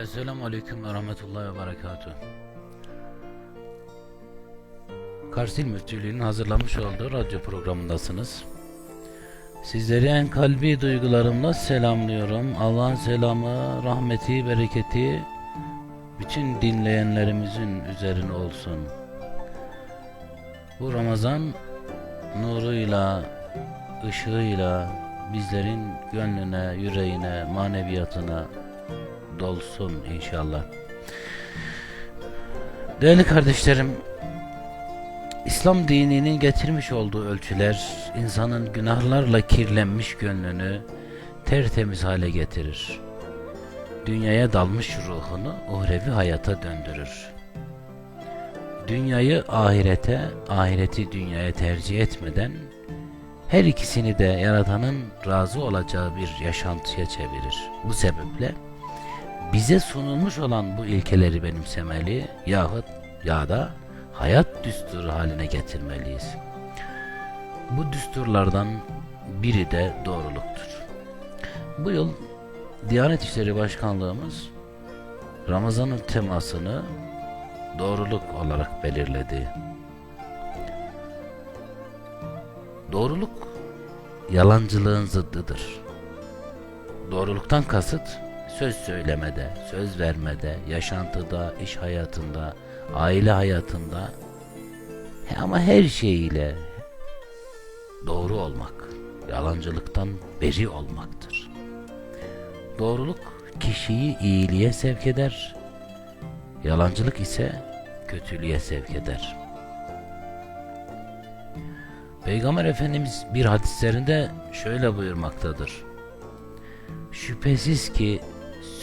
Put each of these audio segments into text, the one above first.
Esselamu Aleyküm ve Rahmetullahi ve Berekatuhu. Karsil Müftülüğü'nün hazırlamış olduğu radyo programındasınız. Sizleri en kalbi duygularımla selamlıyorum. Allah'ın selamı, rahmeti, bereketi bütün dinleyenlerimizin üzerine olsun. Bu Ramazan nuruyla, ışığıyla bizlerin gönlüne, yüreğine, maneviyatına dolsun inşallah. Değerli kardeşlerim, İslam dininin getirmiş olduğu ölçüler insanın günahlarla kirlenmiş gönlünü tertemiz hale getirir. Dünyaya dalmış ruhunu uhrevi hayata döndürür. Dünyayı ahirete, ahireti dünyaya tercih etmeden her ikisini de yaratanın razı olacağı bir yaşantıya çevirir. Bu sebeple bize sunulmuş olan bu ilkeleri benimsemeli yahut ya da hayat düsturu haline getirmeliyiz. Bu düsturlardan biri de doğruluktur. Bu yıl Diyanet İşleri Başkanlığımız Ramazan'ın temasını doğruluk olarak belirledi. Doğruluk yalancılığın zıddıdır. Doğruluktan kasıt söz söylemede, söz vermede, yaşantıda, iş hayatında, aile hayatında ama her şeyiyle doğru olmak, yalancılıktan beri olmaktır. Doğruluk kişiyi iyiliğe sevk eder, yalancılık ise kötülüğe sevk eder. Peygamber Efendimiz bir hadislerinde şöyle buyurmaktadır. Şüphesiz ki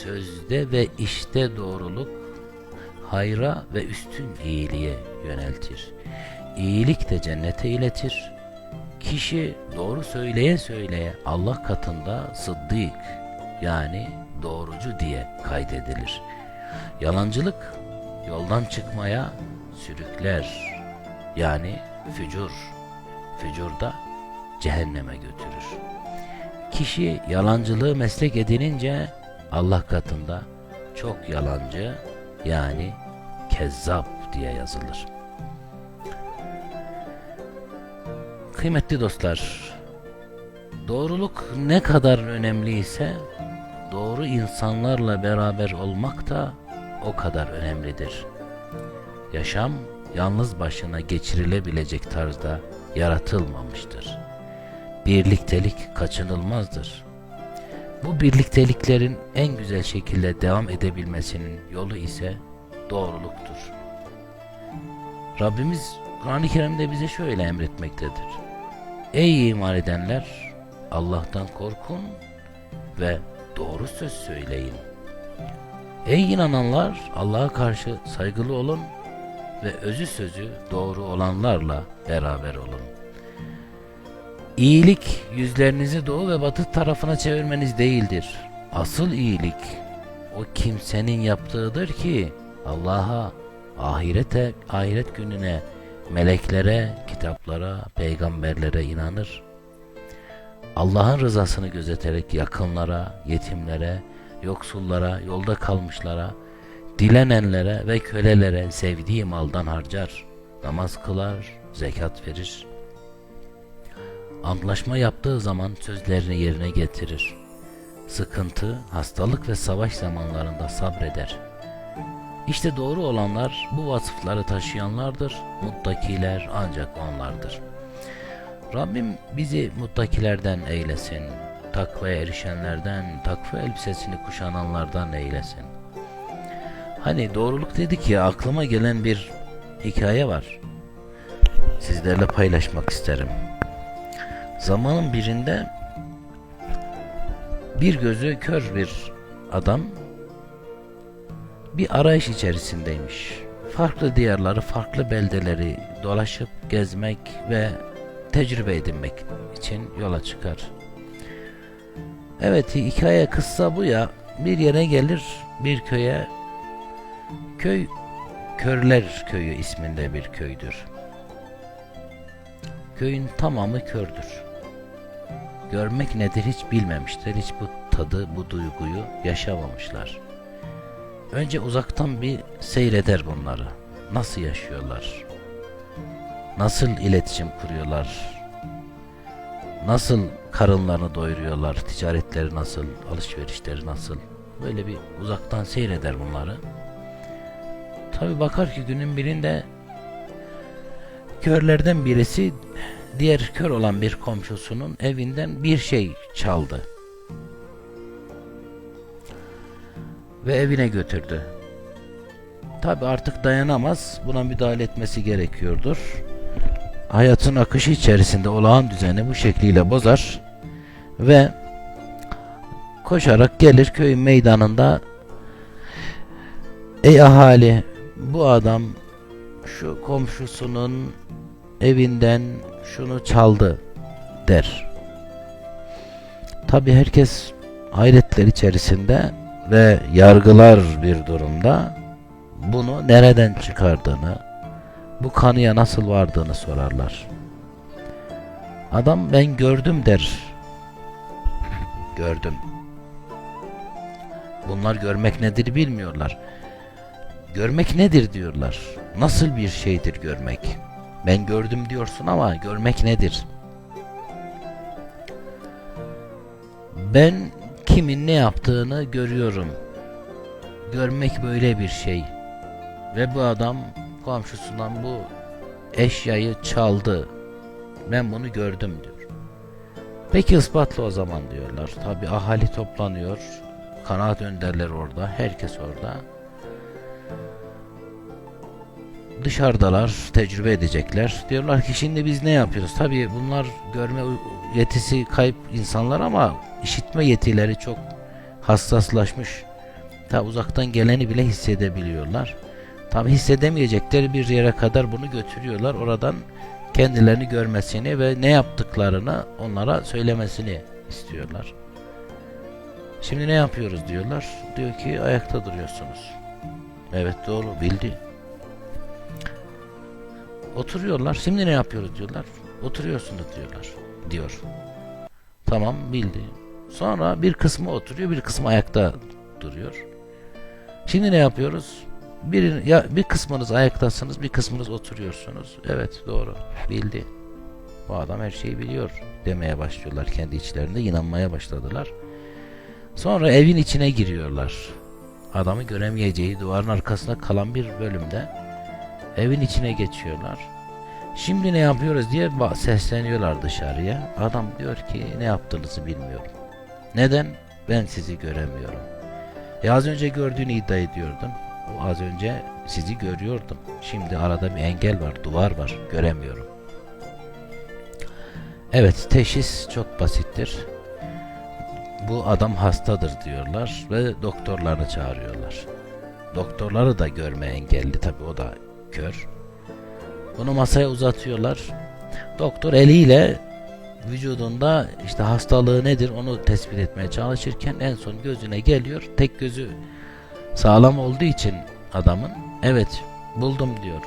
sözde ve işte doğruluk hayra ve üstün iyiliğe yöneltir. İyilik de cennete iletir. Kişi doğru söyleye söyleye Allah katında sıddık yani doğrucu diye kaydedilir. Yalancılık yoldan çıkmaya sürükler yani fücur. Fücur da cehenneme götürür. Kişi yalancılığı meslek edinince Allah katında çok yalancı yani kezzap diye yazılır. Kıymetli dostlar, doğruluk ne kadar önemli ise doğru insanlarla beraber olmak da o kadar önemlidir. Yaşam yalnız başına geçirilebilecek tarzda yaratılmamıştır. Birliktelik kaçınılmazdır. Bu birlikteliklerin en güzel şekilde devam edebilmesinin yolu ise doğruluktur. Rabbimiz Kur'an-ı Kerim'de bize şöyle emretmektedir. Ey iman edenler Allah'tan korkun ve doğru söz söyleyin. Ey inananlar Allah'a karşı saygılı olun ve özü sözü doğru olanlarla beraber olun. İyilik yüzlerinizi doğu ve batı tarafına çevirmeniz değildir. Asıl iyilik o kimsenin yaptığıdır ki Allah'a, ahirete, ahiret gününe, meleklere, kitaplara, peygamberlere inanır. Allah'ın rızasını gözeterek yakınlara, yetimlere, yoksullara, yolda kalmışlara, dilenenlere ve kölelere sevdiği maldan harcar, namaz kılar, zekat verir. Antlaşma yaptığı zaman sözlerini yerine getirir. Sıkıntı, hastalık ve savaş zamanlarında sabreder. İşte doğru olanlar bu vasıfları taşıyanlardır. Muttakiler ancak onlardır. Rabbim bizi muttakilerden eylesin. Takvaya erişenlerden, takva elbisesini kuşananlardan eylesin. Hani doğruluk dedik ya aklıma gelen bir hikaye var. Sizlerle paylaşmak isterim. Zamanın birinde bir gözü kör bir adam bir arayış içerisindeymiş. Farklı diyarları, farklı beldeleri dolaşıp gezmek ve tecrübe edinmek için yola çıkar. Evet hikaye kıssa bu ya. Bir yere gelir bir köye. Köy Körler Köyü isminde bir köydür. Köyün tamamı kördür. Görmek nedir hiç bilmemişler. Hiç bu tadı, bu duyguyu yaşamamışlar. önce uzaktan bir seyreder bunları. Nasıl yaşıyorlar? Nasıl iletişim kuruyorlar? Nasıl karınlarını doyuruyorlar? Ticaretleri nasıl? Alışverişleri nasıl? Böyle bir uzaktan seyreder bunları. Tabi bakar ki günün birinde körlerden birisi diğer kör olan bir komşusunun evinden bir şey çaldı. Ve evine götürdü. Tabi artık dayanamaz. Buna müdahale etmesi gerekiyordur. Hayatın akışı içerisinde olağan düzeni bu şekliyle bozar ve koşarak gelir köyün meydanında Ey ahali bu adam şu komşusunun evinden şunu çaldı der. Tabi herkes hayretler içerisinde ve yargılar bir durumda bunu nereden çıkardığını, bu kanıya nasıl vardığını sorarlar. Adam ben gördüm der. Gördüm. Bunlar görmek nedir bilmiyorlar. Görmek nedir diyorlar. Nasıl bir şeydir görmek? Ben gördüm diyorsun ama görmek nedir? Ben kimin ne yaptığını görüyorum. Görmek böyle bir şey. Ve bu adam komşusundan bu eşyayı çaldı. Ben bunu gördüm diyor. Peki ispatla o zaman diyorlar. Tabi ahali toplanıyor. Kanaat önderleri orada. Herkes orada. Dışarıdalar. Tecrübe edecekler. Diyorlar ki şimdi biz ne yapıyoruz? Tabi bunlar görme yetisi kayıp insanlar ama işitme yetileri çok hassaslaşmış. Ta uzaktan geleni bile hissedebiliyorlar. Tabi hissedemeyecekleri bir yere kadar bunu götürüyorlar. Oradan kendilerini görmesini ve ne yaptıklarını onlara söylemesini istiyorlar. Şimdi ne yapıyoruz diyorlar. Diyor ki ayakta duruyorsunuz. Evet doğru bildi. Oturuyorlar. Şimdi ne yapıyoruz diyorlar. Oturuyorsunuz diyorlar. Diyor. Tamam bildi. Sonra bir kısmı oturuyor, bir kısmı ayakta duruyor. Şimdi ne yapıyoruz? Bir, ya bir kısmınız ayaktasınız, bir kısmınız oturuyorsunuz. Evet doğru. Bildi. Bu adam her şeyi biliyor demeye başlıyorlar kendi içlerinde. inanmaya başladılar. Sonra evin içine giriyorlar. Adamı göremeyeceği duvarın arkasında kalan bir bölümde evin içine geçiyorlar. Şimdi ne yapıyoruz diye sesleniyorlar dışarıya. Adam diyor ki ne yaptığınızı bilmiyorum. Neden? Ben sizi göremiyorum. E az önce gördüğünü iddia ediyordun. O az önce sizi görüyordum. Şimdi arada bir engel var, duvar var. Göremiyorum. Evet, teşhis çok basittir. Bu adam hastadır diyorlar ve doktorlarını çağırıyorlar. Doktorları da görme engelli tabi o da kör. Bunu masaya uzatıyorlar. Doktor eliyle vücudunda işte hastalığı nedir onu tespit etmeye çalışırken en son gözüne geliyor. Tek gözü sağlam olduğu için adamın evet buldum diyor.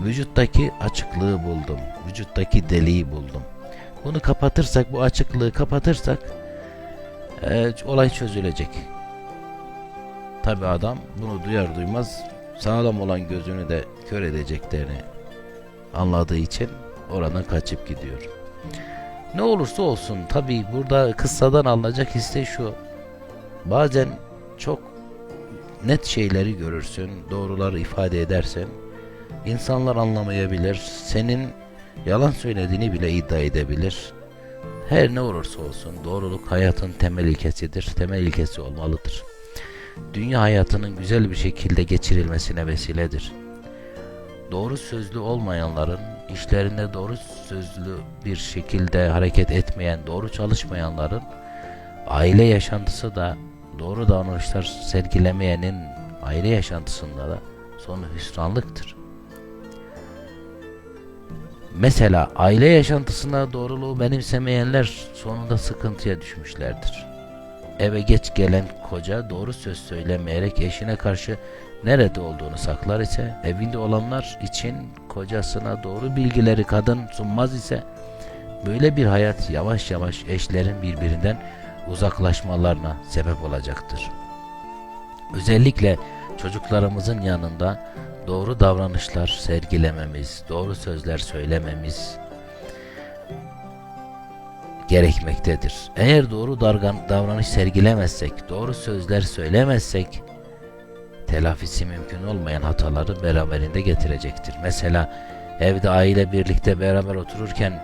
Vücuttaki açıklığı buldum. Vücuttaki deliği buldum. Bunu kapatırsak bu açıklığı kapatırsak e, olay çözülecek. Tabi adam bunu duyar duymaz sağlam olan gözünü de kör edeceklerini anladığı için oradan kaçıp gidiyor. Ne olursa olsun tabi burada kıssadan alınacak hisse şu. Bazen çok net şeyleri görürsün, doğruları ifade edersen insanlar anlamayabilir. Senin yalan söylediğini bile iddia edebilir. Her ne olursa olsun doğruluk hayatın temel ilkesidir. Temel ilkesi olmalıdır. Dünya hayatının güzel bir şekilde geçirilmesine vesiledir. Doğru sözlü olmayanların işlerinde doğru sözlü bir şekilde hareket etmeyen, doğru çalışmayanların aile yaşantısı da doğru davranışlar sergilemeyenin aile yaşantısında da sonu hüsranlıktır. Mesela aile yaşantısında doğruluğu benimsemeyenler sonunda sıkıntıya düşmüşlerdir. Eve geç gelen koca doğru söz söylemeyerek eşine karşı nerede olduğunu saklar ise evinde olanlar için kocasına doğru bilgileri kadın sunmaz ise böyle bir hayat yavaş yavaş eşlerin birbirinden uzaklaşmalarına sebep olacaktır. Özellikle çocuklarımızın yanında doğru davranışlar sergilememiz, doğru sözler söylememiz gerekmektedir. Eğer doğru davranış sergilemezsek, doğru sözler söylemezsek telafisi mümkün olmayan hataları beraberinde getirecektir. Mesela evde aile birlikte beraber otururken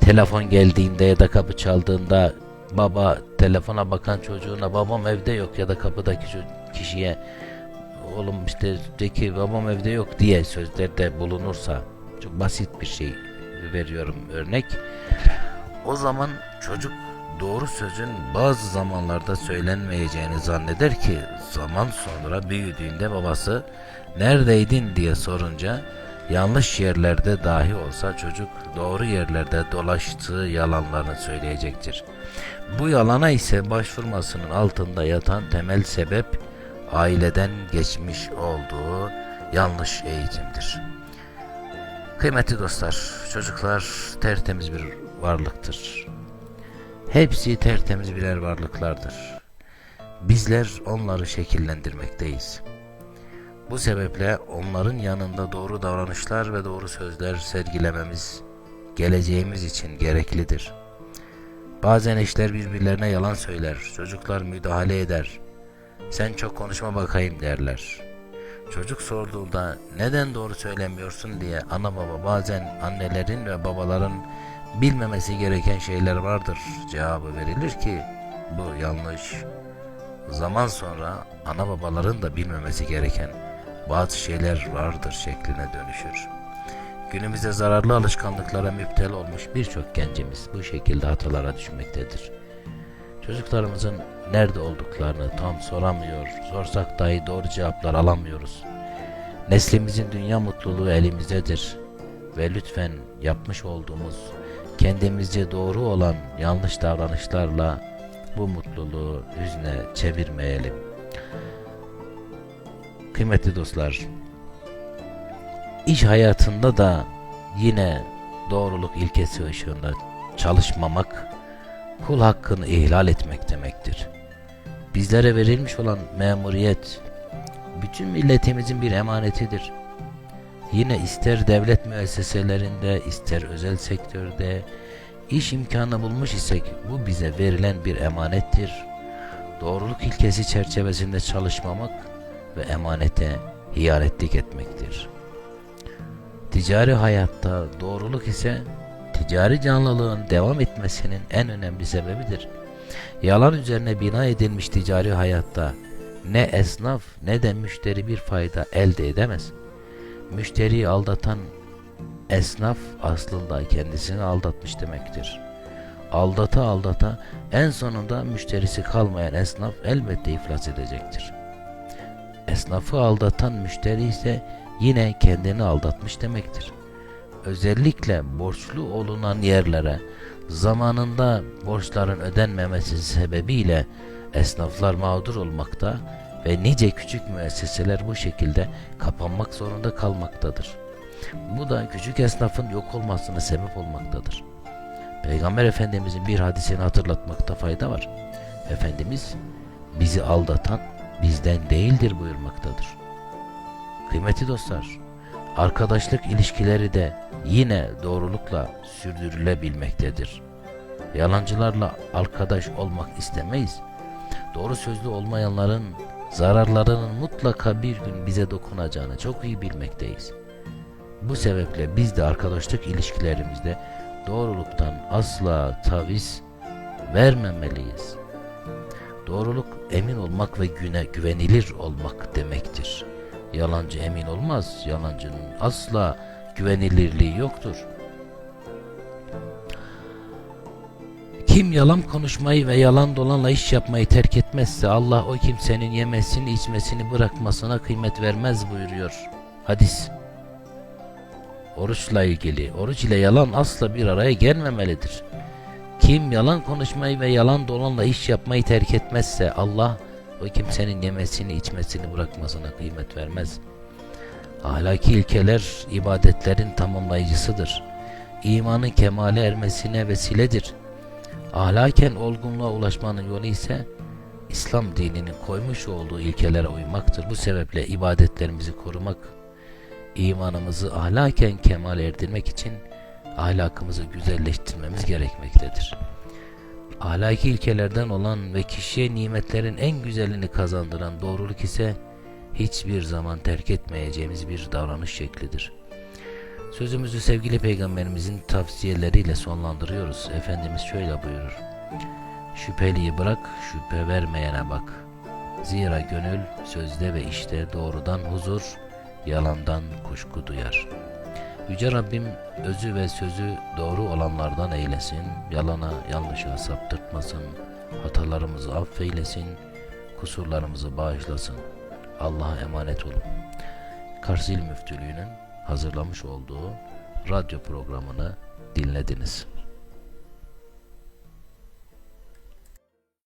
telefon geldiğinde ya da kapı çaldığında baba telefona bakan çocuğuna babam evde yok ya da kapıdaki kişiye oğlum işte de ki babam evde yok diye sözlerde bulunursa çok basit bir şey veriyorum örnek. O zaman çocuk doğru sözün bazı zamanlarda söylenmeyeceğini zanneder ki zaman sonra büyüdüğünde babası neredeydin diye sorunca yanlış yerlerde dahi olsa çocuk doğru yerlerde dolaştığı yalanlarını söyleyecektir. Bu yalana ise başvurmasının altında yatan temel sebep aileden geçmiş olduğu yanlış eğitimdir. Kıymetli dostlar, çocuklar tertemiz bir varlıktır. Hepsi tertemiz birer varlıklardır. Bizler onları şekillendirmekteyiz. Bu sebeple onların yanında doğru davranışlar ve doğru sözler sergilememiz geleceğimiz için gereklidir. Bazen eşler birbirlerine yalan söyler, çocuklar müdahale eder. Sen çok konuşma bakayım derler. Çocuk sorduğunda neden doğru söylemiyorsun diye ana baba bazen annelerin ve babaların bilmemesi gereken şeyler vardır cevabı verilir ki bu yanlış. Zaman sonra ana babaların da bilmemesi gereken bazı şeyler vardır şekline dönüşür. Günümüzde zararlı alışkanlıklara müptel olmuş birçok gencimiz bu şekilde hatalara düşmektedir. Çocuklarımızın nerede olduklarını tam soramıyor, sorsak dahi doğru cevaplar alamıyoruz. Neslimizin dünya mutluluğu elimizdedir ve lütfen yapmış olduğumuz kendimizce doğru olan yanlış davranışlarla bu mutluluğu hüzne çevirmeyelim. Kıymetli dostlar, iş hayatında da yine doğruluk ilkesi ışığında çalışmamak kul hakkını ihlal etmek demektir. Bizlere verilmiş olan memuriyet bütün milletimizin bir emanetidir. Yine ister devlet müesseselerinde ister özel sektörde iş imkanı bulmuş isek bu bize verilen bir emanettir. Doğruluk ilkesi çerçevesinde çalışmamak ve emanete hiyanetlik etmektir. Ticari hayatta doğruluk ise ticari canlılığın devam etmesinin en önemli sebebidir. Yalan üzerine bina edilmiş ticari hayatta ne esnaf ne de müşteri bir fayda elde edemez. Müşteriyi aldatan esnaf aslında kendisini aldatmış demektir. Aldata aldata en sonunda müşterisi kalmayan esnaf elbette iflas edecektir. Esnafı aldatan müşteri ise yine kendini aldatmış demektir. Özellikle borçlu olunan yerlere zamanında borçların ödenmemesi sebebiyle esnaflar mağdur olmakta ve nice küçük müesseseler bu şekilde kapanmak zorunda kalmaktadır. Bu da küçük esnafın yok olmasına sebep olmaktadır. Peygamber Efendimizin bir hadisini hatırlatmakta fayda var. Efendimiz bizi aldatan bizden değildir buyurmaktadır. Kıymetli dostlar, arkadaşlık ilişkileri de yine doğrulukla sürdürülebilmektedir. Yalancılarla arkadaş olmak istemeyiz. Doğru sözlü olmayanların zararlarının mutlaka bir gün bize dokunacağını çok iyi bilmekteyiz. Bu sebeple biz de arkadaşlık ilişkilerimizde doğruluktan asla taviz vermemeliyiz. Doğruluk emin olmak ve güne güvenilir olmak demektir. Yalancı emin olmaz. Yalancının asla güvenilirliği yoktur. Kim yalan konuşmayı ve yalan dolanla iş yapmayı terk etmezse Allah o kimsenin yemesini içmesini bırakmasına kıymet vermez buyuruyor. Hadis. Oruçla ilgili. Oruç ile yalan asla bir araya gelmemelidir. Kim yalan konuşmayı ve yalan dolanla iş yapmayı terk etmezse Allah o kimsenin yemesini içmesini bırakmasına kıymet vermez. Ahlaki ilkeler ibadetlerin tamamlayıcısıdır. İmanın kemale ermesine vesiledir. Ahlaken olgunluğa ulaşmanın yolu ise İslam dininin koymuş olduğu ilkelere uymaktır. Bu sebeple ibadetlerimizi korumak, imanımızı ahlaken kemal erdirmek için ahlakımızı güzelleştirmemiz gerekmektedir. Ahlaki ilkelerden olan ve kişiye nimetlerin en güzelini kazandıran doğruluk ise hiçbir zaman terk etmeyeceğimiz bir davranış şeklidir. Sözümüzü sevgili peygamberimizin tavsiyeleriyle sonlandırıyoruz. Efendimiz şöyle buyurur. Şüpheliyi bırak, şüphe vermeyene bak. Zira gönül sözde ve işte doğrudan huzur, yalandan kuşku duyar. Yüce Rabbim özü ve sözü doğru olanlardan eylesin, yalana yanlışa saptırtmasın, hatalarımızı affeylesin, kusurlarımızı bağışlasın. Allah'a emanet olun. Kars İl Müftülüğü'nün hazırlamış olduğu radyo programını dinlediniz.